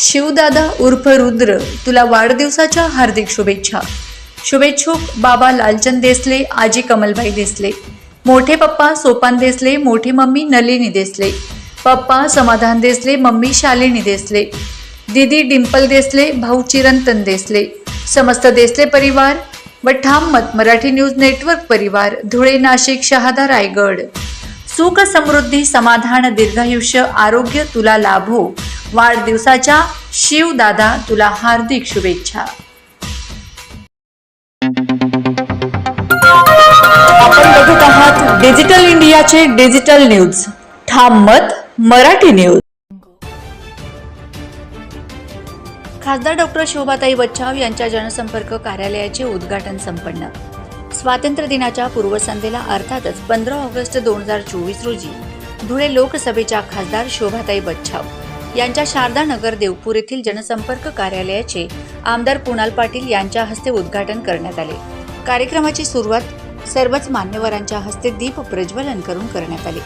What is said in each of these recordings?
शिवदादा उर्फ रुद्र तुला वाढदिवसाच्या हार्दिक शुभेच्छा. शुभेच्छुक बाबा लालचंद देसले आजी कमलबाई देसले. मोठे पप्पा सोपान देसले मोठी मम्मी नलिनी देसले. पप्पा समाधान देसले मम्मी शालिनी देसले. दीदी डिंपल देसले भाऊ चिरंतन देसले. समस्त देसले परिवार व ठाम मत मराठी न्यूज नेटवर्क परिवार धुळे नाशिक शहादा रायगड. सुख समृद्धी समाधान दीर्घायुष्य आरोग्य तुला लाभो. वाढदिवसाच्या शिवदादा तुला हार्दिक शुभेच्छा. आपण बघत आहात डिजिटल इंडियाचे डिजिटल न्यूज. ठाम मत मराठी न्यूज. खासदार डॉक्टर शोभाताई बच्चाव यांच्या जनसंपर्क कार्यालयाचे उद्घाटन संपन्न. स्वातंत्र्य दिनाच्या पूर्वसंध्येला अर्थातच पंधरा ऑगस्ट दोन हजार चोवीस रोजी धुळे लोकसभेच्या खासदार शोभाताई बच्छाव यांच्या शारदा नगर देवपूर येथील जनसंपर्क कार्यालयाचे आमदार कुणाल पाटील यांच्या हस्ते उद्घाटन करण्यात आले. कार्यक्रमाची सुरुवात सर्वच मान्यवरांच्या हस्ते दीप प्रज्वलन करून करण्यात आले.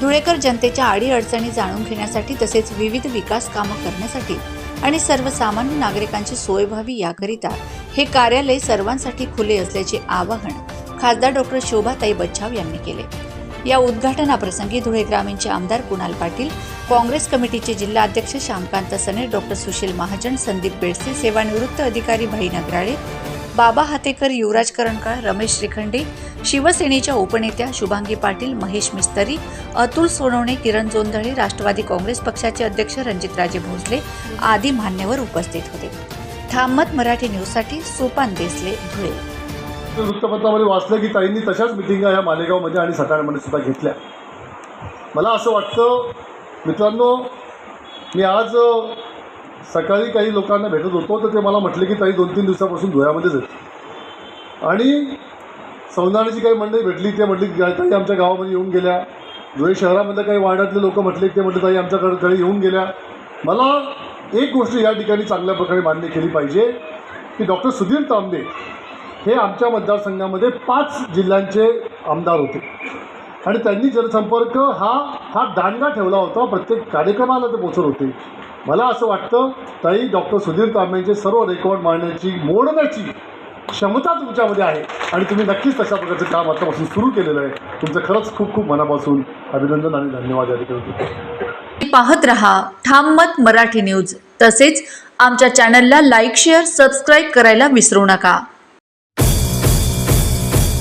धुळेकर जनतेच्या अडीअडचणी जाणून घेण्यासाठी तसेच विविध विकास कामं करण्यासाठी आणि सर्वसामान्य नागरिकांची सोय व्हावी याकरिता हे कार्यालय सर्वांसाठी खुले असल्याचे आवाहन खासदार डॉक्टर शोभाताई बच्छाव यांनी केले. या उद्घाटनाप्रसंगी धुळे ग्रामीणचे आमदार कुणाल पाटील काँग्रेस कमिटीचे जिल्हा अध्यक्ष श्यामकांत सने डॉक्टर सुशील महाजन संदीप बेडसे सेवानिवृत्त अधिकारी भाई नगराळे बाबा हातेकर युवराज करणकाळ रमेश श्रीखंडे शिवसेनेच्या उपनेत्या शुभांगी पाटील महेश मिस्तरी अतुल सोनवणे किरण जोंधळे राष्ट्रवादी काँग्रेस पक्षाचे अध्यक्ष रणजितराजे भोसले आदी मान्यवर उपस्थित होते. थांबत मराठी न्यूजसाठी सोपान देसले धुळे. वृत्तपत्रामध्ये वाचलं की ताईंनी तशाच मिटिंगा ह्या मालेगावमध्ये आणि सटाण्यामध्ये सुद्धा घेतल्या. मला असं वाटतं मित्रांनो मी आज सकाळी काही लोकांना भेटत होतो तर ते मला म्हटले की ताई दोन तीन दिवसापासून धुळ्यामध्येच आहेत. आणि संविधानाची काही मंडळी भेटली ते म्हटली की ताई आमच्या गावामध्ये येऊन गेल्या. धुळे शहरामधल्या काही वार्डातले लोक म्हटले ते म्हटले ताई आमच्याकडे येऊन गेल्या. मला एक गोष्ट या ठिकाणी चांगल्या प्रकारे मान्य केली पाहिजे की डॉक्टर सुधीर तांबे हे आमच्या मतदारसंघामध्ये पाच जिल्ह्यांचे आमदार होते. आणि त्यांनी जनसंपर्क हा हा दांडगा ठेवला होता. प्रत्येक कार्यक्रमाला ते पोचत होते. मला असं वाटतं ताई डॉक्टर सुधीर तांबेंचे सर्व रेकॉर्ड मांडण्याची मोडण्याची क्षमता तुमच्यामध्ये आहे. आणि तुम्ही नक्कीच तशा प्रकारचं काम आतापासून सुरू केलेलं आहे. तुमचं खरंच खूप खूप मनापासून अभिनंदन आणि धन्यवाद या ठिकाणी पाहत रहा ठाममत मराठी न्यूज. तसेच आमच्या चॅनलला लाईक शेअर सबस्क्राईब करायला विसरू नका.